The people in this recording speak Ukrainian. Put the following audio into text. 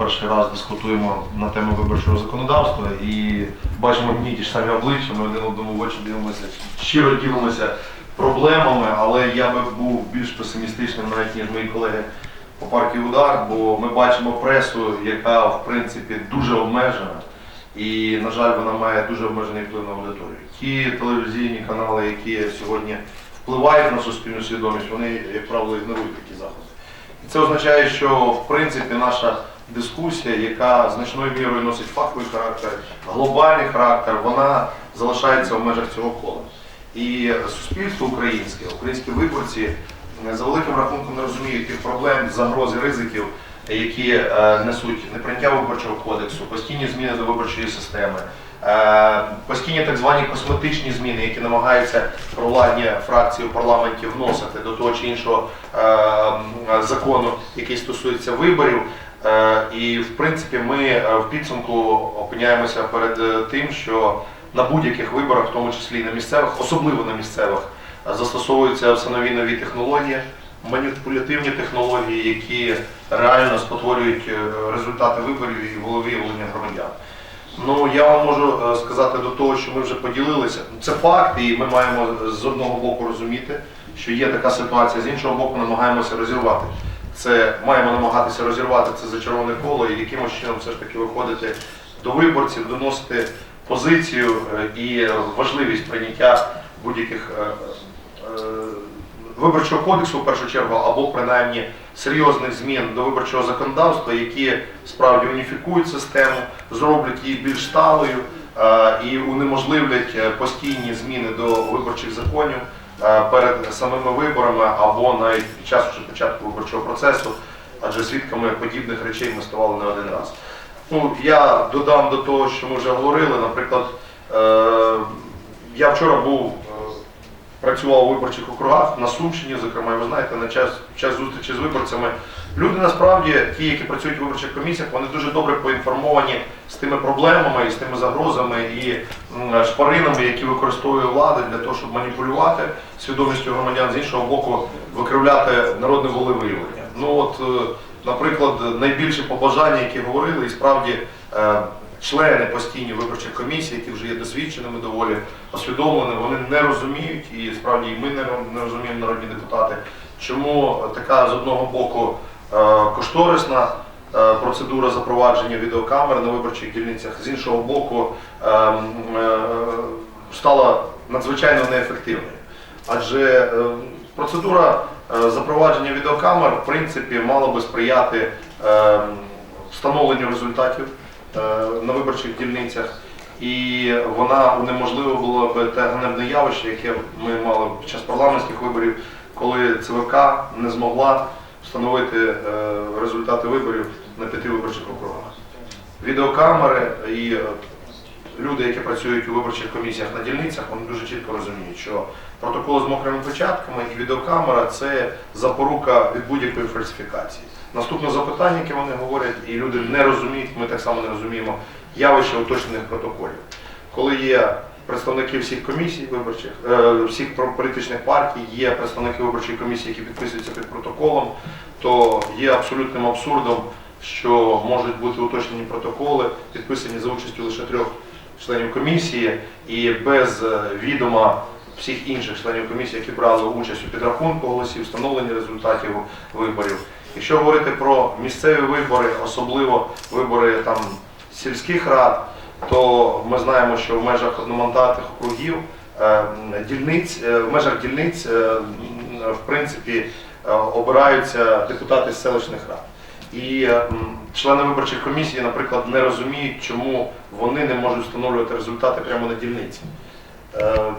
Перший раз дискутуємо на тему виборчого законодавства і бачимо одні ті ж самі обличчя, ми один одному в очі дивимося, щиро ділимося проблемами, але я би був більш песимістичним навіть ніж мої колеги по партії Удар, бо ми бачимо пресу, яка в принципі дуже обмежена. І, на жаль, вона має дуже обмежений вплив на аудиторію. Ті телевізійні канали, які сьогодні впливають на суспільну свідомість, вони, як правило, ігнорують такі заходи. І це означає, що в принципі наша дискусія, яка значною мірою носить фаховий характер, глобальний характер, вона залишається в межах цього кола. І суспільство українське, українські виборці е, за великим рахунком не розуміють тих проблем, загроз і ризиків, які е, несуть неприйняття виборчого кодексу, постійні зміни до виборчої системи, е, постійні так звані косметичні зміни, які намагаються провладні фракції у парламенті вносити до того чи іншого е, закону, який стосується виборів. Е, І в принципі ми е, в підсумку опиняємося перед тим, що на будь-яких виборах, в тому числі і на місцевих, особливо на місцевих, застосовуються все нові нові технології, маніпулятивні технології, які реально спотворюють результати виборів і волевиявлення громадян. Ну я вам можу е, сказати до того, що ми вже поділилися. Це факт, і ми маємо з одного боку розуміти, що є така ситуація, з іншого боку, намагаємося розірвати. Це маємо намагатися розірвати це зачароване коло і якимось чином все ж таки виходити до виборців, доносити позицію е, і важливість прийняття будь-яких е, е, виборчого кодексу в першу чергу, або принаймні серйозних змін до виборчого законодавства, які справді уніфікують систему, зроблять її більш сталою е, і унеможливлять е, постійні зміни до виборчих законів е, перед самими виборами або навіть під час початку виборчого процесу, адже свідками подібних речей ми ставали не один раз. Ну, я додам до того, що ми вже говорили. Наприклад, я вчора був, працював у виборчих округах на Сумщині, зокрема, і ви знаєте, на час, час зустрічі з виборцями. Люди насправді, ті, які працюють у виборчих комісіях, вони дуже добре поінформовані з тими проблемами і з тими загрозами і шпаринами, які використовує влада для того, щоб маніпулювати свідомістю громадян, з іншого боку, викривляти народне волевиявлення. Ну от, е, наприклад, найбільші побажання, які говорили, і справді е, члени постійні виборчих комісій, які вже є досвідченими доволі освідомленими, вони не розуміють, і справді і ми не розуміємо, народні депутати, чому така з одного боку е, кошторисна е, процедура запровадження відеокамер на виборчих дільницях, з іншого боку, е, м, е, стала надзвичайно неефективною. Адже е, процедура запровадження відеокамер в принципі мала би сприяти е, встановленню результатів на виборчих дільницях, і вона унеможливила б те ганебне явище, яке ми мали під час парламентських виборів, коли ЦВК не змогла встановити е, результати виборів на п'яти виборчих округах. Відеокамери і е, люди, які працюють у виборчих комісіях на дільницях, вони дуже чітко розуміють, що протокол з мокрими печатками і відеокамера це запорука від будь-якої фальсифікації. Наступне запитання, яке вони говорять, і люди не розуміють, ми так само не розуміємо, явище уточнених протоколів. Коли є представники всіх комісій виборчих, е, всіх політичних партій, є представники виборчої комісії, які підписуються під протоколом, то є абсолютним абсурдом, що можуть бути уточнені протоколи, підписані за участю лише трьох членів комісії, і без е, відома всіх інших членів комісії, які брали участь у підрахунку голосів, встановленні результатів виборів. Якщо говорити про місцеві вибори, особливо вибори там сільських рад, то ми знаємо, що в межах одномандатних округів е, дільниць, е, в межах дільниць в принципі обираються депутати з селищних рад. І е, члени виборчих комісій, наприклад, не розуміють, чому вони не можуть встановлювати результати прямо на дільниці. Е,